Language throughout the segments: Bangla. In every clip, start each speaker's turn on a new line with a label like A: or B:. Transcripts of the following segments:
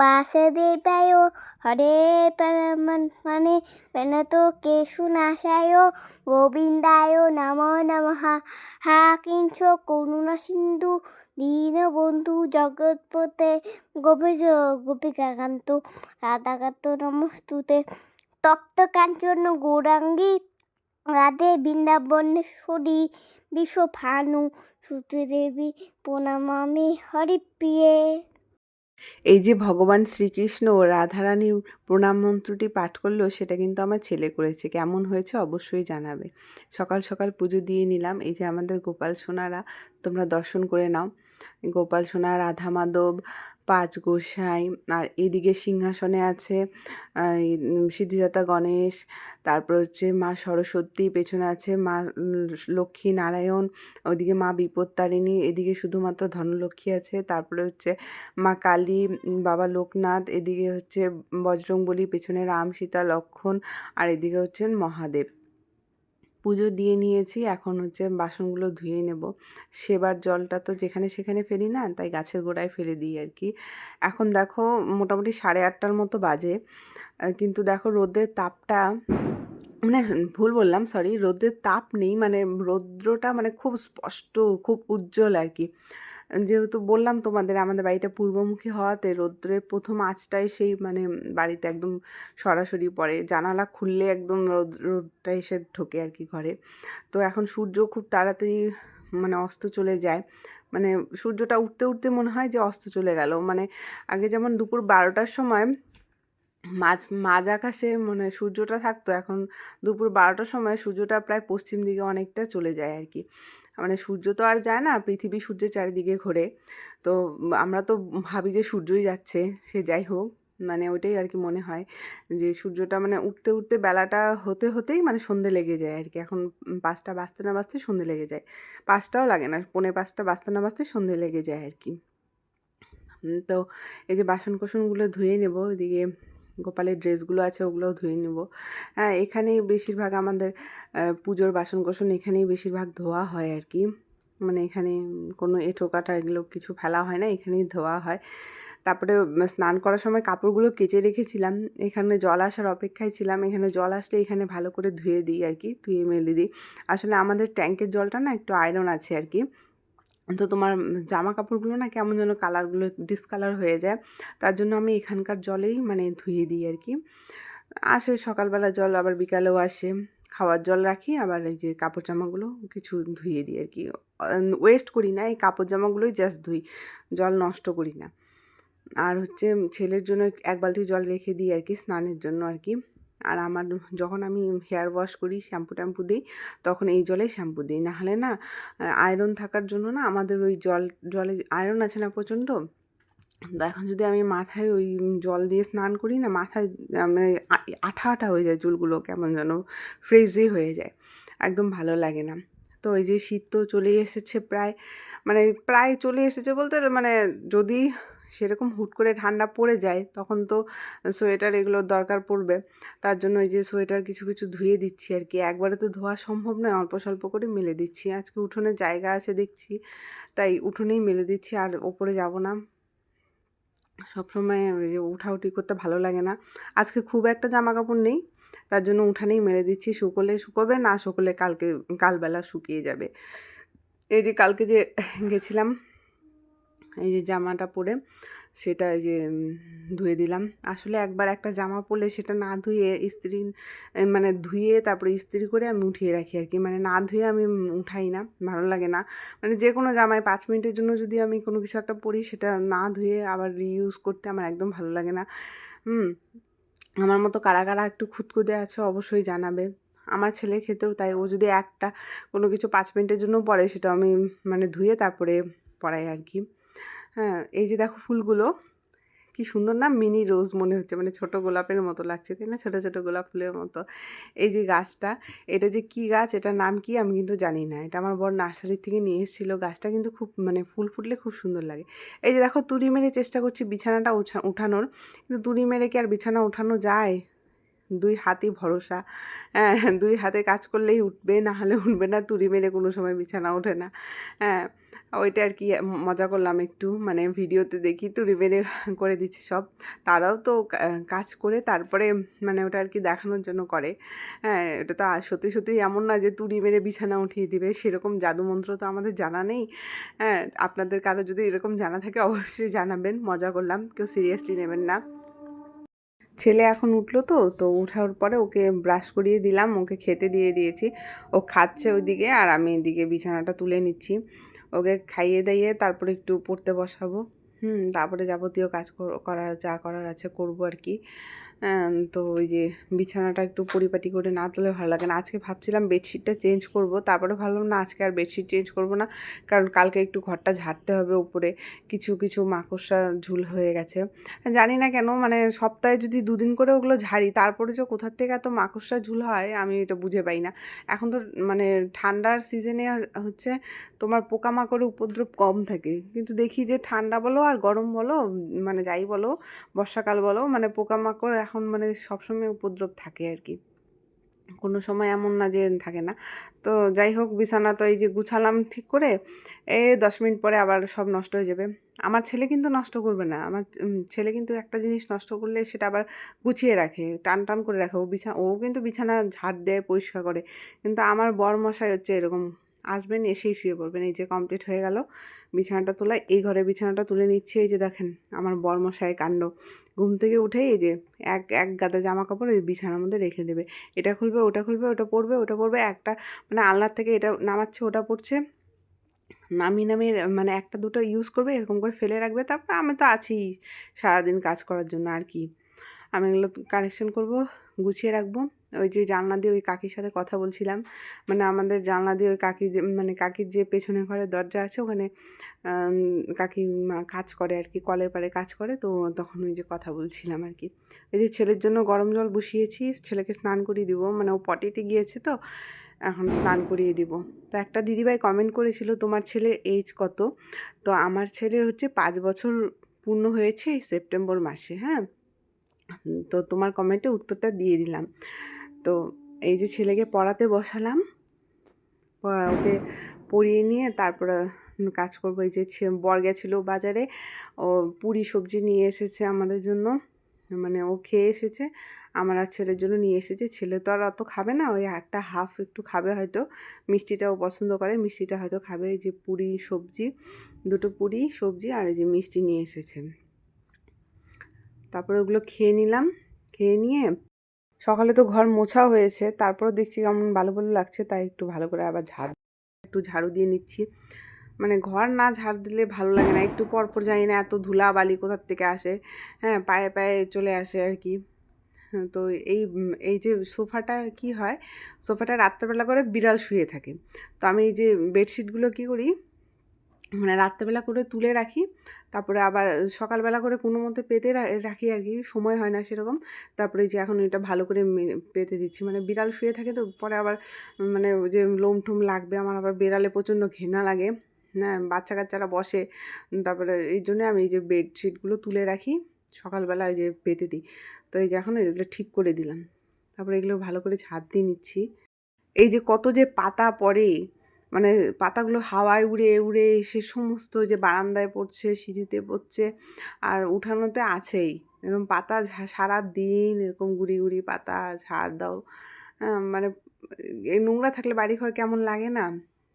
A: বাসুদেবায় হরে পরমাত্মনে প্রণতো কেশুনাশায় গোবিন্দায় নমো নমঃ। হা কিঞ্চ করুণা সিন্ধু দীনবন্ধু জগৎপতে গোপীজ গোপিকাকান্ত রাধাকান্ত নমস্তুতে। তপ্ত কাঞ্চন গৌরাঙ্গী রাধে বৃন্দাবনেশ্বরী বিশ্বভানু সুতে দেবী প্রণমামি হরিপ্রিয়ে।
B: এই যে ভগবান শ্রীকৃষ্ণ রাধারানীর প্রণাম মন্ত্রটি পাঠ করল, সেটা কিন্তু আমার ছেলে করেছে। কেমন হয়েছে অবশ্যই জানাবে। সকাল সকাল পুজো দিয়ে নিলাম। এই যে আমাদের গোপাল সোনারা, তোমরা দর্শন করে নাও। গোপাল সোনা, রাধা মাধব পাঁচ গোসাই, আর এদিকে সিংহাসনে আছে সিদ্ধিদাতা গণেশ, তারপর হচ্ছে মা সরস্বতী, পেছনে আছে মা লক্ষ্মী নারায়ণ ওইদিকে মা বিপত্তারিণী, এদিকে শুধুমাত্র ধনলক্ষ্মী আছে, তারপরে হচ্ছে মা কালী বাবা লোকনাথ, এদিকে হচ্ছে বজরংবলী, পেছনে রাম, সীতা, লক্ষণ, আর এদিকে হচ্ছেন মহাদেব। পুজো দিয়ে নিয়েছি, এখন হচ্ছে বাসনগুলো ধুয়ে নেব। সেবার জলটা তো যেখানে সেখানে ফেলি না, তাই গাছের গোড়ায় ফেলে দিই আর কি। এখন দেখো মোটামুটি সাড়ে আটটার মতো বাজে। কিন্তু দেখো রোদের তাপটা মানে ভুল বললাম সরি রোদের তাপ নেই মানে রৌদ্রটা মানে খুব স্পষ্ট, খুব উজ্জ্বল আর কি। যেহেতু বললাম তোমাদের আমাদের বাড়িটা পূর্বমুখী হওয়াতে রৌদ্রের প্রথম আঁচটাই সেই মানে বাড়িতে একদম সরাসরি পড়ে। জানালা খুললে একদম রোদ রোদটা এসে ঢোকে আর কি ঘরে। তো এখন সূর্য খুব তাড়াতাড়ি মানে অস্ত চলে যায়। মানে সূর্যটা উঠতে উঠতে মনে হয় যে অস্ত চলে গেল। মানে আগে যেমন দুপুর বারোটার সময় মাঝ মাঝ আকাশে মানে সূর্যটা থাকতো, এখন দুপুর বারোটার সময় সূর্যটা প্রায় পশ্চিম দিকে অনেকটা চলে যায় আর কি। মানে সূর্য তো আর যায় না, পৃথিবী সূর্যের চারিদিকে ঘোরে। তো আমরা তো ভাবি যে সূর্যই যাচ্ছে, সে যাই হোক মানে ওইটাই আর কি মনে হয় যে সূর্যটা মানে উঠতে উঠতে বেলাটা হতে, হতেই মানে সন্ধে লেগে যায় আর কি। এখন পাঁচটা বাজতে না বাজতে সন্ধে লেগে যায়। পাঁচটাও লাগে না, পৌনে পাঁচটা বাজতে না বাজতে সন্ধে লেগে যায় আর কি। তো এই যে বাসন কোসনগুলো ধুয়ে নেব, এদিকে গোপালের ড্রেসগুলো আছে, ওগুলোও ধুয়ে নেব। হ্যাঁ এখানেই বেশিরভাগ আমাদের পুজোর বাসন কোসন এখানেই বেশিরভাগ ধোয়া হয় আর কি। মানে এখানে কোনো এঁঠো এগুলো কিছু ফেলা হয় না, এখানেই ধোয়া হয়। তারপরে স্নান করার সময় কাপড়গুলো কেচে রেখেছিলাম। এখানে জল আসার অপেক্ষায় ছিলাম। এখানে জল আসলে এখানে ভালো করে ধুয়ে দিই আর কি, ধুয়ে মেলে দিই। আসলে আমাদের ট্যাঙ্কের জলটা না একটু আয়রন আছে আর কি। তো তোমার জামা কাপড়গুলো না কেমন যেন কালারগুলো ডিসকালার হয়ে যায়। তার জন্য আমি এখানকার জলেই মানে ধুয়ে দিই আর কি। আসে সকালবেলা জল, আবার বিকালেও আসে। খাওয়ার জল রাখি, আবার এই যে কাপড় জামাগুলো কিছু ধুয়ে দিই আর কি। ওয়েস্ট করি না, এই কাপড় জামাগুলোই জাস্ট ধুই। জল নষ্ট করি না। আর হচ্ছে ছেলের জন্য এক বালতি জল রেখে দিই আর কি, স্নানের জন্য আর কি। আর আমার যখন আমি হেয়ার ওয়াশ করি শ্যাম্পু ট্যাম্পু দিই, তখন এই জলে শ্যাম্পু দিই। নাহলে না আয়রন থাকার জন্য না আমাদের ওই জল, জলে আয়রন আছে না প্রচণ্ড, তো এখন যদি আমি মাথায় ওই জল দিয়ে স্নান করি না, মাথায় মানে আঠা আঠা হয়ে যায় চুলগুলো, কেমন যেন ফ্রেজি হয়ে যায়, একদম ভালো লাগে না। তো এই যে শীত তো চলেই এসেছে প্রায় মানে প্রায় চলে এসেছে বলতে মানে যদি সেরকম হুট করে ঠান্ডা পড়ে যায়, তখন তো সোয়েটার এগুলোর দরকার পড়বে। তার জন্য এই যে সোয়েটার কিছু কিছু ধুয়ে দিচ্ছি আর কি। একবারে তো ধোয়া সম্ভব নয়, অল্প স্বল্প করে মেলে দিচ্ছি। আজকে উঠোনে জায়গা আছে দেখছি, তাই উঠোনেই মেলে দিচ্ছি আর ওপরে যাব না। সবসময় ওই উঠাউঠি করতে ভালো লাগে না। আজকে খুব একটা জামা কাপড় নেই, তার জন্য উঠানেই মেরে দিচ্ছি। শুকোলে শুকোবে, না শুকোলে কালকে, কালবেলা শুকিয়ে যাবে। এই যে কালকে যে গেছিলাম এই যে জামাটা পরে সেটা এই যে ধুয়ে দিলাম। আসলে একবার একটা জামা পরলে সেটা না ধুয়ে ইস্ত্রি মানে ধুয়ে তারপরে ইস্ত্রি করে আমি উঠিয়ে রাখি আর কি। মানে না ধুয়ে আমি উঠাই না, ভালো লাগে না। মানে যে কোনো জামায় পাঁচ মিনিটের জন্য যদি আমি কোনো কিছু একটা পরি সেটা না ধুয়ে আবার রিইউজ করতে আমার একদম ভালো লাগে না। হুম, আমার মতো কারা কারা একটু খুঁতখুঁতে আছে অবশ্যই জানাবে। আমার ছেলের ক্ষেত্রেও তাই, ও যদি একটা কোনো কিছু পাঁচ মিনিটের জন্য পরে সেটা আমি মানে ধুয়ে তারপরে পরাই আর কি। হ্যাঁ এই যে দেখো ফুলগুলো, কি সুন্দর না মিনি রোজ মনে হচ্ছে মানে ছোট গোলাপের মতো লাগছে, তাই না? ছোট ছোট গোলাপ ফুলের মতো। এই যে গাছটা, এটা যে কি গাছ, এটার নাম কি আমি কিন্তু জানি না। এটা আমার বড় নার্সারির থেকে নিয়ে এসেছিল। গাছটা কিন্তু খুব মানে ফুল ফুটলে খুব সুন্দর লাগে। এই যে দেখো, তুড়ি মেরে চেষ্টা করছি বিছানাটা উঠা উঠানোর। কিন্তু তুড়ি মেরে কি আর বিছানা উঠানো যায়? দুই হাতই ভরসা। হ্যাঁ দুই হাতে কাজ করলেই উঠবে, না হলে উঠবে না, তুড়ি মেরে কোনো সময় বিছানা ওঠে না। হ্যাঁ ওইটা আর কি, মজা করলাম একটু। মানে ভিডিওতে দেখি তুড়ি মেরে করে দিচ্ছে সব। তারাও তো কাজ করে, তারপরে মানে ওটা আর কি দেখানোর জন্য করে। হ্যাঁ এটা তো আর সত্যি সত্যি এমন না যে তুড়ি মেরে বিছানা উঠিয়ে দিবে, সেরকম জাদুমন্ত্র তো আমাদের জানা নেই। হ্যাঁ আপনাদের কারও যদি এরকম জানা থাকে, অবশ্যই জানাবেন, মজা করলাম, কেউ সিরিয়াসলি নেবেন না। ছেলে এখন উঠল তো তো উঠার পরে ওকে ব্রাশ করিয়ে দিলাম ওকে খেতে দিয়ে দিয়েছি। ও খাচ্ছে ওইদিকে আর আমি এদিকে বিছানাটা তুলে নিচ্ছি। ওকে খাইয়ে দাইয়ে তারপরে একটু পড়তে বসাবো। হুম তারপরে যাবতীয় কাজ করার যা করার আছে করব আর কি। তো ওই যে বিছানাটা একটু পরিপাটি করে না তুলে ভালো লাগে না। আজকে ভাবছিলাম বেডশিটটা চেঞ্জ করব, তারপরে ভাবলাম না আজকে আর বেডশিট চেঞ্জ করব না, কারণ কালকে একটু ঘরটা ঝাড়তে হবে উপরে, কিছু কিছু মাকড়সার ঝুল হয়ে গেছে। জানি না কেন মানে সপ্তাহে যদি দুদিন করে ওগুলো ঝাড়ি, তারপরে যে কোথার থেকে এত মাকড়সা ঝুল হয় আমি এটা বুঝে পাই না। এখন তো মানে ঠান্ডার সিজনে হচ্ছে তোমার পোকামাকড়ের উপদ্রব কম থাকে, কিন্তু দেখি যে ঠান্ডা বলো আর গরম বলো মানে যাই বলো, বর্ষাকাল বলো মানে পোকামাকড় এখন মানে সবসময় উপদ্রব থাকে আর কি। কোনো সময় এমন না যে থাকে না। তো যাই হোক, বিছানা তো এই যে গুছালাম ঠিক করে এ দশ মিনিট পরে আবার সব নষ্ট হয়ে যাবে। আমার ছেলে কিন্তু নষ্ট করবে না। আমার ছেলে কিন্তু একটা জিনিস নষ্ট করলে সেটা আবার গুছিয়ে রাখে, টান টান করে রাখে। ও বিছানা ও কিন্তু বিছানা ঝাড় দেয় পরিষ্কার করে। কিন্তু আমার বর মশাই হচ্ছে এরকম আসবেন, এসেই শুয়ে পড়বেন। এই যে কমপ্লিট হয়ে গেল বিছানাটা তোলা। এই ঘরে বিছানাটা তুলে নিচ্ছে। এই যে দেখেন আমার বর মশাই কাণ্ড। ঘুম থেকে উঠেই এই যে এক এক গাদা জামা কাপড় ওই বিছানার মধ্যে রেখে দেবে। এটা খুলবে, ওটা খুলবে, ওটা পরবে ওটা পরবে। একটা মানে আলনার থেকে এটা নামাচ্ছে, ওটা পড়ছে নামিয়ে নামিয়ে মানে একটা, দুটো ইউজ করবে, এরকম করে ফেলে রাখবে। তারপর আমি তো আছি সারাদিন কাজ করার জন্য আর কি। আমি এগুলো কানেকশন করব, গুছিয়ে রাখব। ওই যে জানলা দিয়ে ওই কাকির সাথে কথা বলছিলাম। মানে আমাদের জানলা দিয়ে ওই কাকি মানে কাকির যে পেছনে ঘরে দরজা আছে, ওখানে কাকি মা কাজ করে আর কি, কলের পাড়ে কাজ করে, তো তখন ওই যে কথা বলছিলাম আর কি। এই যে ছেলের জন্য গরম জল বসিয়েছি, ছেলেকে স্নান করিয়ে দিব। মানে ও পটিতে গিয়েছে তো, এখন স্নান করিয়ে দিব। তো একটা দিদিভাই কমেন্ট করেছিল, তোমার ছেলের এইজ কত? তো আমার ছেলের হচ্ছে পাঁচ বছর পূর্ণ হয়েছে সেপ্টেম্বর মাসে হ্যাঁ? তো তোমার কমেন্টে উত্তরটা দিয়ে দিলাম। তো এই যে ছেলেকে পড়াতে বসালাম ওকে পড়িয়ে নিয়ে তারপরে কাজ করব। এই যে বর গেছিল বাজারে, ও পুরি সবজি নিয়ে এসেছে আমাদের জন্য। মানে ও খেয়ে এসেছে, আমার আর ছেলের জন্য নিয়ে এসেছে। ছেলে তো আর অত খাবে না, ওই একটা হাফ একটু খাবে হয়তো। মিষ্টিটাও পছন্দ করে, মিষ্টিটা হয়তো খাবে। এই যে পুরি সবজি, দুটো পুরি সবজি আর এই যে মিষ্টি নিয়ে এসেছে। তারপরে ওগুলো খেয়ে নিলাম। খেয়ে নিয়ে সকালে তো ঘর মোছা হয়েছে তারপর দেখছি কেমন ভালো ভালো লাগছে তাই একটু ভালো করে আবার ঝাড় একটু ঝাড়ু দিয়ে নিচ্ছি। মানে ঘর না ঝাড় দিলে ভালো লাগে না একটু পরপর পর জানি না এত ধুলা বালি কোথার থেকে আসে হ্যাঁ পায়ে পায়ে চলে আসে আর কি। হ্যাঁ, তো এই এই যে সোফাটা কি হয় সোফাটা রাত্রেবেলা করে বিড়াল শুয়ে থাকে। তো আমি এই যে বেডশিটগুলো কি করি মানে রাত্রেবেলা করে তুলে রাখি। তারপরে আবার সকালবেলা করে কোনো মতে পেতে রাখি আর কি, সময় হয় না সেরকম। তারপরে যে এখন এটা ভালো করে পেতে দিচ্ছি। মানে বিড়াল শুয়ে থাকে তো, পরে আবার মানে যে লোম ঠুম লাগবে, আমার আবার বিড়ালে প্রচণ্ড ঘেনা লাগে। হ্যাঁ বাচ্চা কাচ্চারা বসে। তারপরে এই জন্য আমি এই যে বেডশিটগুলো তুলে রাখি, সকালবেলা ওই যে পেতে দিই। তো এই যে এখন এগুলো ঠিক করে দিলাম। তারপরে এগুলো ভালো করে ছাদ দিয়ে নিচ্ছি। এই যে কত যে পাতা পড়ে মানে পাতাগুলো হাওয়ায় উড়ে উড়ে সে সমস্ত যে বারান্দায় পড়ছে সিঁড়িতে পড়ছে আর উঠানোতে আছেই। এরকম পাতা সারা দিন এরকম গুড়ি গুড়ি পাতা ঝাড় দাও। হ্যাঁ, মানে এই নোংরা থাকলে বাড়ি ঘর কেমন লাগে না?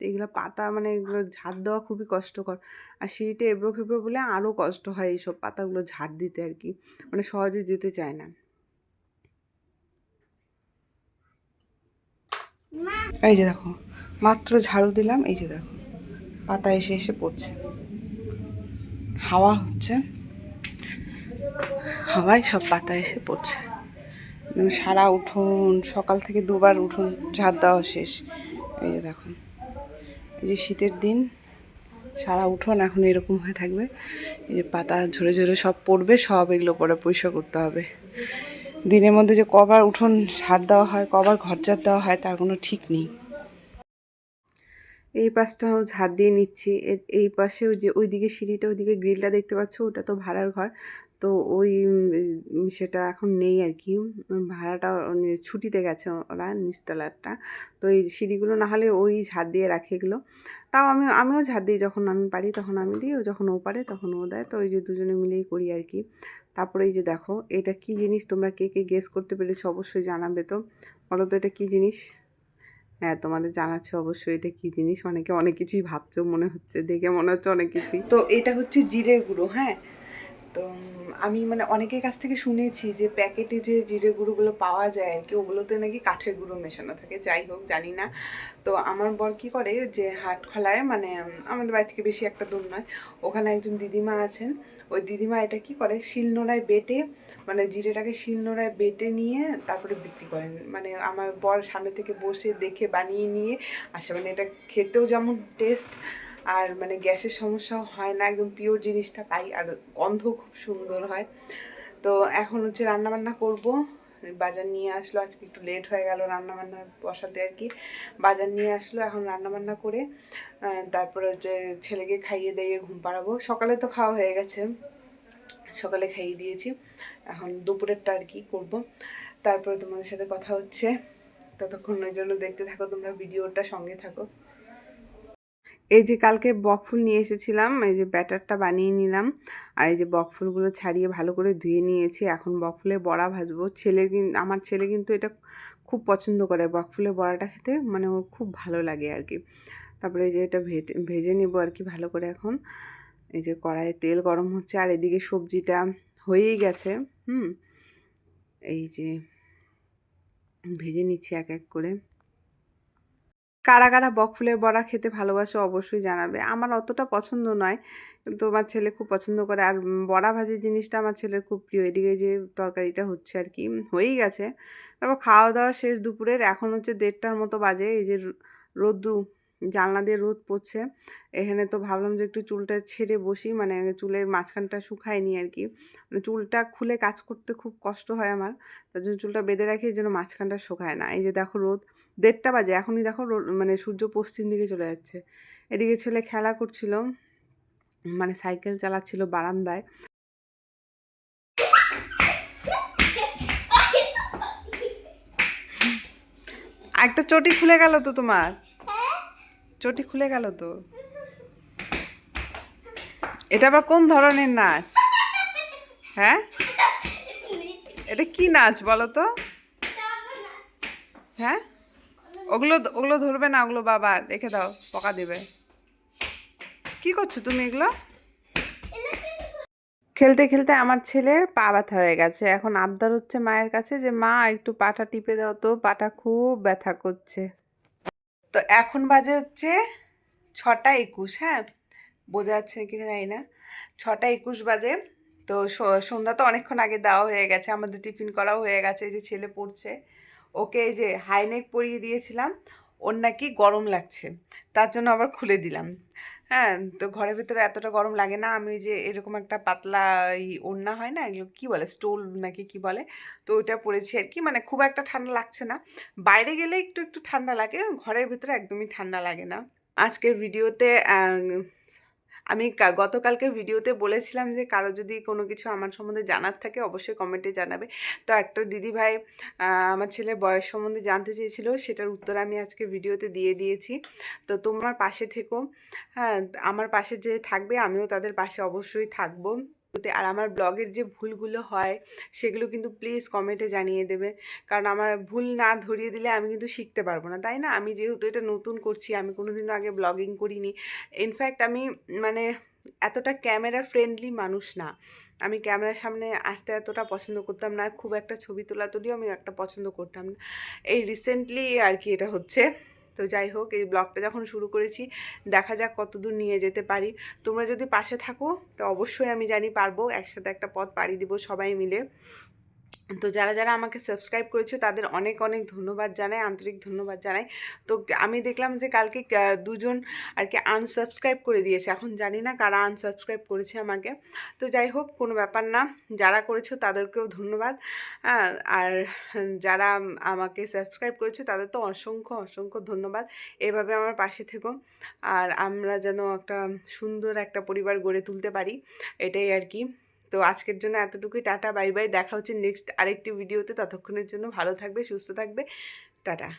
B: এগুলো পাতা মানে এগুলো ঝাড় দেওয়া খুবই কষ্টকর। আর সিঁড়িতে এবড়ো খেবড়ো বলে আরও কষ্ট হয় এইসব পাতাগুলো ঝাড় দিতে আর কি। মানে সহজে যেতে চায় না। এই যে দেখো। মাত্র ঝাড়ু দিলাম, এই যে দেখো, পাতা এসে এসে পড়ছে। হাওয়া হচ্ছে, হাওয়ায় সব পাতা এসে পড়ছে। সারা উঠোন, সকাল থেকে দুবার উঠোন ঝাড় দেওয়া শেষ। এই যে দেখুন এই যে শীতের দিন, সারা উঠোন এখন এরকম হয়ে থাকবে। এই যে পাতা ঝরে ঝরে সব পড়বে, সব এগুলো পরে পরিষ্কার করতে হবে। দিনের মধ্যে যে কবার উঠোন ঝাড় দেওয়া হয়, কবার ঘর দেওয়া হয়, তার কোনো ঠিক নেই। এই পাশটাও ঝাড় দিয়ে নিচ্ছি। এই পাশেও যে ওইদিকে সিঁড়িটা, ওইদিকে গ্রিলটা দেখতে পাচ্ছ? ওটা তো ভাড়ার ঘর। তো ওই সেটা এখন নেই আর কি। ভাড়াটা মানে ছুটিতে গেছে ওরা নিচতলাটা। তো এই সিঁড়িগুলো না হলে ওই ঝাড় দিয়ে রাখে এগুলো। তাও আমি, আমিও ঝাড় দিই যখন আমি পারি, তখন আমি দিই। ও যখন ও পারে, তখন ও দেয়। তো ওই যে দুজনে মিলেই করি আর কি। তারপরে এই যে দেখো, এটা কি জিনিস? তোমরা কে কে গেস করতে পেরেছ? অবশ্যই জানাবে তো। বলো তো এটা কী জিনিস? হ্যাঁ তোমাদের জানাচ্ছে অবশ্যই এটা কি জিনিস। অনেকে অনেক কিছুই ভাবছ, মনে হচ্ছে, দেখে মনে হচ্ছে অনেক কিছুই। তো এটা হচ্ছে জিরে গুঁড়ো হ্যাঁ? তো, আমি মানে অনেকের কাছ থেকে শুনেছি যে প্যাকেটে যে জিরে গুঁড়োগুলো পাওয়া যায় আর কি, ওগুলোতে নাকি কাঠের গুঁড়ো মেশানো থাকে, যাই হোক, জানি না। তো আমার বর কি করে যে হাটখলায় মানে আমাদের বাড়ি থেকে বেশি একটা দূর নয়, ওখানে একজন দিদিমা আছেন, ওই দিদিমা এটা কি করে, শিলনোড়ায় বেটে মানে জিরেটাকে শিলনোড়ায় বেটে নিয়ে তারপরে বিক্রি করেন। মানে আমার বর সামনে থেকে বসে দেখে বানিয়ে নিয়ে আসে। মানে এটা খেতেও যেমন টেস্ট আর মানে গ্যাসের সমস্যাও হয় না, একদম পিওর জিনিসটা পাই, আর গন্ধ খুব সুন্দর হয়। তো এখন হচ্ছে রান্না বান্না করব। বাজার নিয়ে আসলো, আজকে একটু লেট হয়ে গেল রান্নাবান্না বসাতে আর কি। বাজার নিয়ে আসলো এখন রান্নাবান্না করে তারপরে হচ্ছে ছেলেকে খাইয়ে দিয়ে ঘুম পাড়াবো। সকালে তো খাওয়া হয়ে গেছে, সকালে খাইয়ে দিয়েছি। এখন দুপুরেরটা আর কি করব। তারপরে তোমাদের সাথে কথা হচ্ছে। ততক্ষণের জন্য দেখতে থাকো, তোমরা ভিডিওটা সঙ্গে থাকো। এই যে কালকে বকফুল নিয়ে এসেছিলাম, এই যে ব্যাটারটা বানিয়ে নিলাম, আর এই যে বকফুলগুলো ছাড়িয়ে ভালো করে ধুয়ে নিয়েছি। এখন বকফুলের বড়া ভাজবো। ছেলের আমার ছেলে কিন্তু এটা খুব পছন্দ করে বকফুলের বড়াটা খেতে মানে ওর খুব ভালো লাগে আর কি। তারপরে এই যে এটা ভেজে নেব আর কি ভালো করে এখন। এই যে কড়াইয়ে তেল গরম হচ্ছে, আর এদিকে সবজিটা হয়েই গেছে, হুম? এই যে ভেজে নিচ্ছি এক এক করে। কারা কারা বকফুলের বড়া খেতে ভালোবাসো অবশ্যই জানাবে। আমার অতটা পছন্দ নয়, কিন্তু আমার ছেলে খুব পছন্দ করে। আর বড়া ভাজি জিনিসটা আমার ছেলের খুব প্রিয়। এদিকে যে তরকারিটা হচ্ছে আর কি হয়েই গেছে। তারপর খাওয়া দাওয়া শেষ দুপুরের। এখন হচ্ছে দেড়টার মতো বাজে। এই যে রোদ্রু জানলা দিয়ে রোদ পড়ছে। এখানে তো ভাবলাম যে একটু চুলটা ছেড়ে বসি মানে চুলের মাঝখানটা শুকায়নি আর কি মানে চুলটা খুলে কাজ করতে খুব কষ্ট হয় আমার। তার জন্য চুলটা বেঁধে রাখি এই জন্য মাঝখানটা শুকায় না। এই যে দেখো রোদ, দেড়টা বাজে, এখনই দেখো মানে সূর্য পশ্চিম দিকে চলে যাচ্ছে। এদিকে ছেলে খেলা করছিল মানে সাইকেল চালাচ্ছিল বারান্দায়। একটা চটি খুলে গেল তো তোমার? চটি খুলে গেল তো। এটা আবার কোন ধরনের নাচ? হ্যাঁ? এটা কি নাচ বলো তো? হ্যাঁ? ওগুলো ওগুলো ধরবে না, ওগুলো বাবা রেখে দাও, পকা দেবে। কি করছ তুমি এগুলো? খেলতে খেলতে আমার ছেলের পা ব্যথা হয়ে গেছে। এখন আবদার হচ্ছে মায়ের কাছে যে, মা, একটু পাটা টিপে দাও তো, পাটা খুব ব্যথা করছে। তো এখন বাজে হচ্ছে ছটা একুশ হ্যাঁ? বোঝা যাচ্ছে কি না জানি না। ছটা একুশ বাজে। তো সন্ধ্যা তো অনেকক্ষণ আগে দেওয়া হয়ে গেছে। আমাদের টিফিন করাও হয়ে গেছে। যে ছেলে পড়ছে। ওকে এই যে হাইনেক পরিয়ে দিয়েছিলাম। ওর নাকি গরম লাগছে। তার জন্য আবার খুলে দিলাম। হ্যাঁ তো ঘরের ভিতরে এতটা গরম লাগে না। আমি যে এরকম একটা পাতলা এই ওড়না হয় না? এগুলো কী বলে? স্টোল নাকি কি বলে? তো ওইটা পরেছি আর কি। মানে খুব একটা ঠান্ডা লাগছে না। বাইরে গেলে একটু একটু ঠান্ডা লাগে। ঘরের ভিতরে একদমই ঠান্ডা লাগে না। আজকের ভিডিওতে আমি গতকালকে ভিডিওতে বলেছিলাম যে কারও যদি কোনো কিছু আমার সম্বন্ধে জানার থাকে অবশ্যই কমেন্টে জানাবে। তো একটা দিদি ভাই আমার ছেলে বয়স সম্বন্ধে জানতে চেয়েছিল, সেটার উত্তর আমি আজকে ভিডিওতে দিয়ে দিয়েছি। তো তোমার পাশে থেকো। হ্যাঁ আমার পাশে যে থাকবে, আমিও তাদের পাশে অবশ্যই থাকব। আর আমার ব্লগের যে ভুলগুলো হয়, সেগুলো কিন্তু প্লিজ কমেন্টে জানিয়ে দেবে। কারণ আমার ভুল না ধরিয়ে দিলে আমি কিন্তু শিখতে পারব না, তাই না? আমি যেহেতু এটা নতুন করছি, আমি কোনোদিনও আগে ব্লগিং করিনি। ইনফ্যাক্ট আমি মানে এতটা ক্যামেরা ফ্রেন্ডলি মানুষ না। আমি ক্যামেরার সামনে আসতে এতটা পছন্দ করতাম না, খুব একটা ছবি তোলা তুলিও আমি একটা পছন্দ করতাম না। এই রিসেন্টলি আর কি এটা হচ্ছে। তো যাই হোক, এই ব্লগটা যখন শুরু করেছি, দেখা যাক কতদূর নিয়ে যেতে পারি। তোমরা যদি পাশে থাকো, তো অবশ্যই আমি জানি পারব। একসাথে একটা পথ পাড়ি দিব সবাই মিলে। তো যারা যারা আমাকে সাবস্ক্রাইব করেছ তাদের অনেক অনেক ধন্যবাদ জানাই আন্তরিক ধন্যবাদ জানাই। তো আমি দেখলাম যে কালকে দুজন আর কি আনসাবস্ক্রাইব করে দিয়েছে। এখন জানি না কারা আনসাবস্ক্রাইব করেছে আমাকে। তো যাই হোক কোনো ব্যাপার না যারা করেছ তাদেরকেও ধন্যবাদ। হ্যাঁ, আর যারা আমাকে সাবস্ক্রাইব করেছ তাদের তো অসংখ্য অসংখ্য ধন্যবাদ। এভাবে আমার পাশে থেকো। আর আমরা যেন একটা সুন্দর একটা পরিবার গড়ে তুলতে পারি এটাই আর কি। তো আজকের জন্য এতটুকুই, টাটা, বাই বাই। দেখা হচ্ছে নেক্সট আরেকটি ভিডিওতে ততক্ষণের জন্য ভালো থাকবে, সুস্থ থাকবে। টাটা।